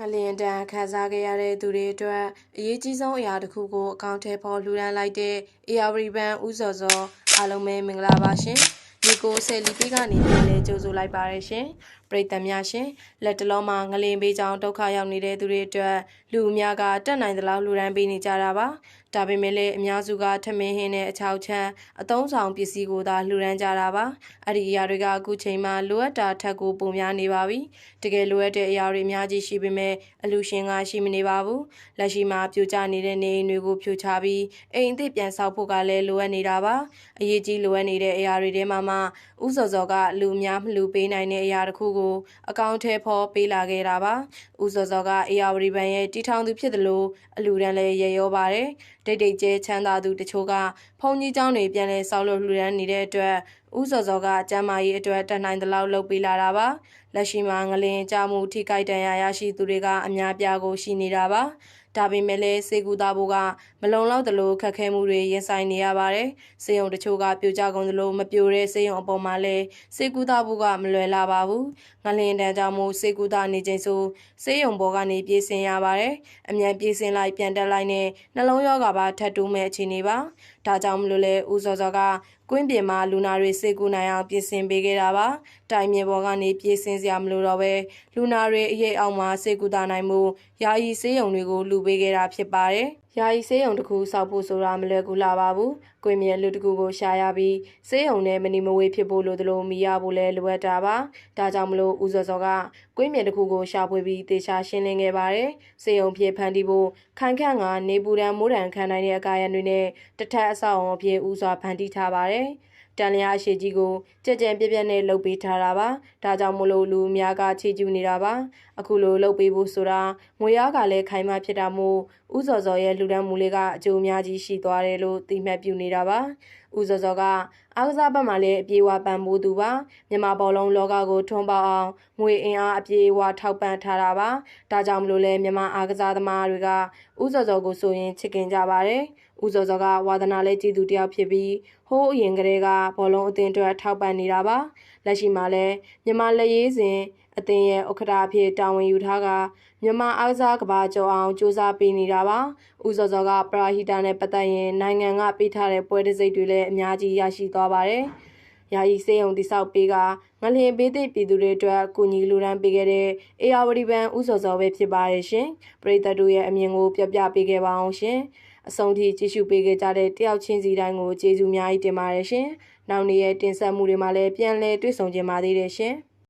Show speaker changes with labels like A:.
A: ငလျင်တန်ခံစားခဲ့ရတဲ့သူတွေအတွက်အရေးကြီးဆုံးအရာတစ်ခုကိုအကောင့်ထဲပေါ်လှူဒန်းလိုက်တဲ့ AR ဘန်ဦးစော်စောအားလုံးပဲမင်္ဂလာပါရှင် ဒီကိုဆယ်လီပီကနေပြန်လဲကြိုဆိုလိုက်ပါရရှင်ပရိသတ်များရှင်လက်တလုံးမှာငလျင်ပေးကြောင်းဒုက္ခရောက်နေတဲ့သူတွေအတွက်လူအများကတက်နိုင်သလောက်လှူဒန်းပေးနေကြတာပါဒါပေမဲ့လည်းအများစုကထမင်းဟင်းနဲ့အချောက်ချမ်းအသုံးဆောင်ပစ္စည်းကိုသာလှူဒန်းကြတာပါအဲ့ဒီအရာတွေကအခုချိန်မှာလိုအပ်တာထက်ကိုပုံများနေပါပြီတကယ်လိုအပ်တဲ့အရာတွေအများကြီးရှိပေမဲ့အလူရှင်ကရှိမနေပါဘူးလက်ရှိမှာပြိုကျနေတဲ့နေအိမ်တွေကိုဖြိုချပြီးအိမ်အသစ်ပြန်ဆောက်ဖို့ကလည်းလိုအပ်နေတာပါအရေးကြီးလိုအပ်နေတဲ့အရာတွေထဲမှာမှဥစော်စော်ကလူများမလူပေးနိုင်တဲ့အရာတစ်ခုကိုအကောင့်ထဲဖော်ပေးလာခဲ့တာပါဥစော်စော်ကအေယာဝတီဘန်ရဲ့တီထောင်သူဖြစ်တယ်လို့အလူတန်းလည်းရေရောပါတယ်ဒိတ်ဒိတ်ကျဲချမ်းသာသူတချို့ကဖုန်ကြီးเจ้าတွေပြန်လဲဆောက်လို့လှူဒန်းနေတဲ့အတွက် ဥစော်စော်ကကျမ်းမာရေးအတွက်တတ်နိုင်သလောက်လုပ်ပေးလာတာပါလက်ရှိမှာငလင်ကြမှုထိခိုက်ဒဏ်ရာရရှိသူတွေကအများပြားကိုရှိနေတာပါဒါပေမဲ့လည်းစေကူတာဘိုးကမလုံလောက်သလိုခက်ခဲမှုတွေရင်ဆိုင်နေရပါတယ်။စေယုံတချို့ကပြိုကျကုန်သလိုမပြိုတဲ့စေယုံအပေါ်မှာလည်းစေကူတာဘိုးကမလွယ်လာပါဘူး။ငလင်တန်းကြောင့်မို့စေကူတာနေချိန်ဆိုစေယုံပေါ်ကနေပြေးဆင်းရပါတယ်။အမြန်ပြေးဆင်းလိုက်ပြန်တက်လိုက်နဲ့နှလုံးရောဂါပါထပ်တိုးမဲ့အခြေအနေပါ။ဒါကြောင့်မလို့လဲဦးစောစောက ကွင်းပြင်မှာလူနာတွေစေကူနိုင်အောင်ပြင်ဆင်ပေးခဲ့တာပါ။တိုင်မြေပေါ်ကနေပြေးဆင်းစရာမလိုတော့ပဲလူနာတွေအရေးအောင်မှာစေကူတာနိုင်မှုယာယီစေယုံတွေကိုလူပေးခဲ့တာဖြစ်ပါတယ်။ယာယီစေယုံတစ်ခုစောက်ဖို့ဆိုတာမလွယ်ကူလာပါဘူး။ကွင်းမြေလူတစ်ခုကိုရှာရပြီးစေယုံနဲ့မနီမဝေးဖြစ်ဖို့လိုသလိုမီရဖို့လည်းလိုအပ်တာပါ။ဒါကြောင့်မလို့ဦးစောစောကကွင်းမြေတစ်ခုကိုရှာဖွေပြီးတေချာရှင်းလင်းခဲ့ပါတယ်။စေယုံဖြစ်ဖန်တီးဖို့ခိုင်ခန့်ကနေပူရန်မိုးတံခံနိုင်တဲ့အကာရန်တွေနဲ့တထက်အဆောက်အုံအဖြစ်ဦးစွာဖန်တီးထားပါတယ်။ တန်လျာအရှိကြီးကိုကြက်ကြံပြက်ပြက်နဲ့လှုပ်ပေးထားတာပါဒါကြောင့်မလို့လူအများကချီကျူးနေတာပါအခုလိုလှုပ်ပေးဖို့ဆိုတာငွေရကလည်းခိုင်မာဖြစ်တာမို့ဥစော်စော်ရဲ့လူဒန်းမူလေးကအကျိုးအများကြီးရှိသွားတယ်လို့သိမှတ်ပြုနေတာပါဦးစောစောက အားကစားဘက်မှာလည်းအပြေအဝပံ့ပိုးသူပါမြန်မာဘောလုံးလောကကိုထွန်းပေါအောင်ငွေအင်အားအပြေအဝထောက်ပံ့ထားတာပါဒါကြောင့်မလို့လဲမြန်မာအားကစားသမားတွေကဦးစောစောကိုဆိုရင်ချစ်ခင်ကြပါတယ်ဦးစောစောကဝါသနာလေးကြည်သူတယောက်ဖြစ်ပြီးဟိုးအရင်ကတည်းကဘောလုံးအသင်းအတွက်ထောက်ပံ့နေတာပါလက်ရှိမှာလည်းမြန်မာလက်ရေးစဉ် အသင်းရဲ့ဥက္ကဋ္ဌအဖြစ်တာဝန်ယူထားကမြန်မာအားကစားကဘာကျော်အောင်စူးစမ်းပေးနေတာပါဦးစောစောကပရာဟီတာနဲ့ပတ်သက်ရင်နိုင်ငံကပေးထားတဲ့ပွဲတစိတ်တွေလည်းအများကြီးရရှိသွားပါတယ်ယာယီစေယုံတိဆောက်ပေးကငလျင်ပေးသည့်ပြည်သူတွေအတွက်ကူညီလူဒန်းပေးခဲ့တဲ့အေယာဝတီဘန်ဥစောစောပဲဖြစ်ပါတယ်ရှင်ပရိသတ်တို့ရဲ့အမြင်ကိုပြပြပေးခဲ့ပါအောင်ရှင်အဆုံးထိကြည့်ရှုပေးခဲ့ကြတဲ့တယောက်ချင်းစီတိုင်းကိုကျေးဇူးအများကြီးတင်ပါတယ်ရှင်နောက်နေ့ရဲ့တင်ဆက်မှုတွေမှာလည်းပြန်လည်တွေ့ဆုံကြပါသေးတယ်ရှင်။